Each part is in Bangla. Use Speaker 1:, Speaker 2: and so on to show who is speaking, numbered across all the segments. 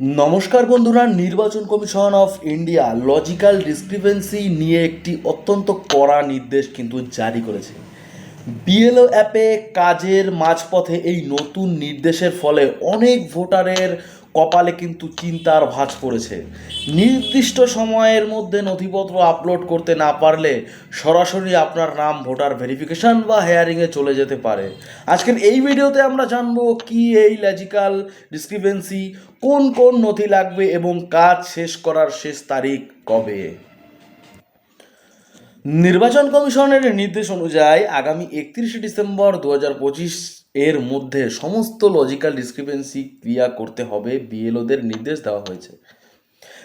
Speaker 1: নমস্কার বন্ধুরা, নির্বাচন commission of India logical discrepancy নিয়ে একটি অত্যন্ত কড়া নির্দেশ কিন্তু জারি করেছে। বিএলও অ্যাপে কাজের মাঝপথে এই নতুন নির্দেশের ফলে অনেক ভোটারের কপালে কিন্তু চিন্তার ভাঁজ পড়েছে। নির্দিষ্ট সময়ের মধ্যে নথিপত্র আপলোড করতে না পারলে সরাসরি আপনার নাম ভোটার ভেরিফিকেশন বা হেয়ারিংয়ে চলে যেতে পারে। আজকের এই ভিডিওতে আমরা জানব কি এই লজিক্যাল ডিসক্রিপেন্সি কোন কোন নথি লাগবে এবং কাজ শেষ করার শেষ তারিখ কবে? নির্বাচন কমিশনের নির্দেশ অনুযায়ী আগামী একত্রিশে ডিসেম্বর দু হাজার পঁচিশ এর মধ্যে সমস্ত লজিক্যাল ডিসক্রিপেন্সি ক্রিয়া করতে হবে বিএলওদের নির্দেশ দেওয়া হয়েছে।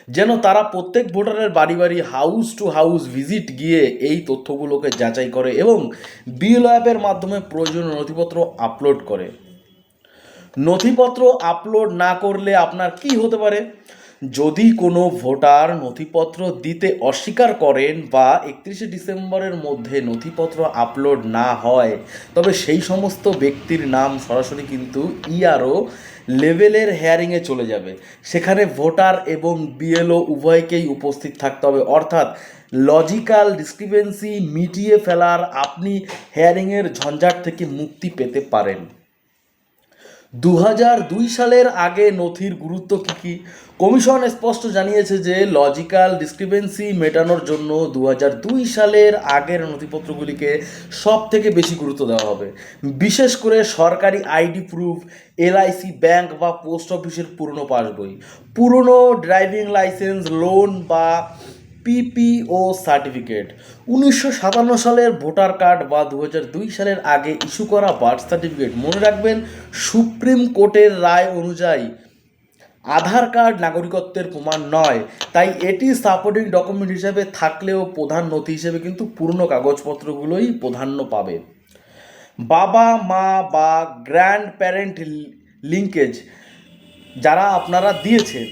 Speaker 1: যেন তারা প্রত্যেক ভোটারের বাড়ি বাড়ি হাউস টু হাউস ভিজিট গিয়ে এই তথ্যগুলোকে যাচাই করে এবং বিএলও অ্যাপের মাধ্যমে প্রয়োজনীয় নথিপত্র আপলোড করে। নথিপত্র আপলোড না করলে আপনার কি হতে পারে? যদি কোনো ভোটার নথিপত্র দিতে অস্বীকার করেন বা একত্রিশে ডিসেম্বরের মধ্যে নথিপত্র আপলোড না হয়, তবে সেই সমস্ত ব্যক্তির নাম সরাসরি কিন্তু ইআরও লেভেলের হেয়ারিংয়ে চলে যাবে। সেখানে ভোটার এবং বিএলও উভয়কেই উপস্থিত থাকতে হবে। অর্থাৎ লজিক্যাল ডিসক্রিপেন্সি মিটিয়ে ফেলার আপনি হেয়ারিংয়ের ঝঞ্ঝাট থেকে মুক্তি পেতে পারেন। দু দুই সালের আগে নথির গুরুত্ব কী কী? কমিশন স্পষ্ট জানিয়েছে যে লজিক্যাল ডিসক্রিপেন্সি মেটানোর জন্য দু দুই সালের আগের নথিপত্রগুলিকে সব থেকে বেশি গুরুত্ব দেওয়া হবে। বিশেষ করে সরকারি আইডি প্রুফ, এলআইসি ব্যাংক বা পোস্ট অফিসের পুরনো পাসবই। পুরনো ড্রাইভিং লাইসেন্স, লোন বা পিপিও সার্টিফিকেট উনিশশো সাতান্ন সালের ভোটার কার্ড বা দু দুই সালের আগে ইস্যু করা বার্থ সার্টিফিকেট মনে রাখবেন, সুপ্রিম কোর্টের রায় অনুযায়ী আধার কার্ড নাগরিকত্বের প্রমাণ নয়। তাই এটি সাপোর্টিং ডকুমেন্ট হিসেবে থাকলেও প্রধান নথি হিসেবে কিন্তু পূর্ণ কাগজপত্রগুলোই প্রাধান্য পাবে। বাবা, মা বা গ্র্যান্ড প্যারেন্ট লিঙ্কেজ যারা আপনারা দিয়েছেন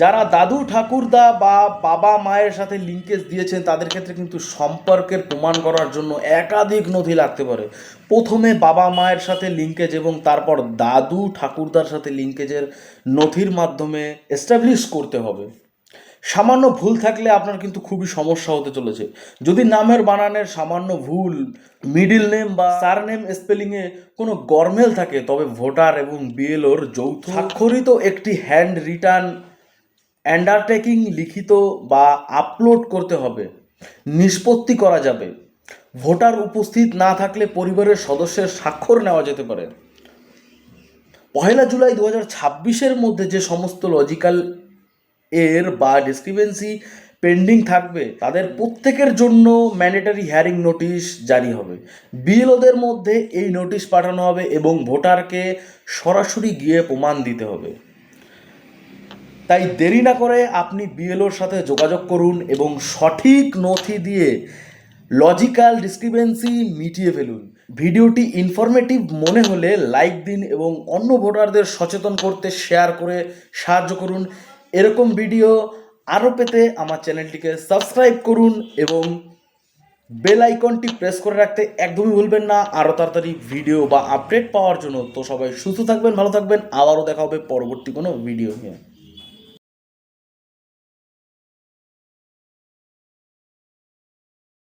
Speaker 1: যারা দাদু ঠাকুরদা বা বাবা মায়ের সাথে লিঙ্কেজ দিয়েছেন তাদের ক্ষেত্রে কিন্তু সম্পর্কের প্রমাণ করার জন্য একাধিক নথি লাগতে পারে। প্রথমে বাবা মায়ের সাথে লিঙ্কেজ এবং তারপর দাদু ঠাকুরদার সাথে লিঙ্কেজের নথির মাধ্যমে এস্টাবলিশ করতে হবে। সামান্য ভুল থাকলে আপনার কিন্তু খুবই সমস্যা হতে চলেছে। যদি নামের বানানের সামান্য ভুল মিডিল নেম বা সার নেম স্পেলিংয়ে কোনো গরমেল থাকে তবে ভোটার এবং বিএলওর যৌথ স্বাক্ষরিত একটি হ্যান্ড রিটার্ন অ্যান্ডারটেকিং লিখিত বা আপলোড করতে হবে, নিষ্পত্তি করা যাবে। ভোটার উপস্থিত না থাকলে পরিবারের সদস্যের স্বাক্ষর নেওয়া যেতে পারে। পহেলা জুলাই দু ছাব্বিশের মধ্যে যে সমস্ত লজিক্যাল এর বা ডিসক্রিপেন্সি পেন্ডিং থাকবে, তাদের প্রত্যেকের জন্য ম্যান্ডেটারি হ্যারিং নোটিশ জারি হবে। বিএলওদের মধ্যে এই নোটিশ পাঠানো হবে এবং ভোটারকে সরাসরি গিয়ে প্রমাণ দিতে হবে। তাই দেরি না করে আপনি বিএলওর সাথে যোগাযোগ করুন এবং সঠিক নথি দিয়ে লজিক্যাল ডিসক্রিপেন্সি মিটিয়ে ফেলুন। ভিডিওটি ইনফরমেটিভ মনে হলে লাইক দিন এবং অন্য ভোটারদের সচেতন করতে শেয়ার করে সাহায্য করুন। এরকম ভিডিও আরও পেতে আমার চ্যানেলটিকে সাবস্ক্রাইব করুন এবং বেল আইকনটি প্রেস করে রাখতে একদমই ভুলবেন না। আরও তাড়াতাড়ি ভিডিও বা আপডেট পাওয়ার জন্য। তো সবাই সুস্থ থাকবেন, ভালো থাকবেন। আবারও দেখা হবে পরবর্তী কোনো ভিডিও নিয়ে।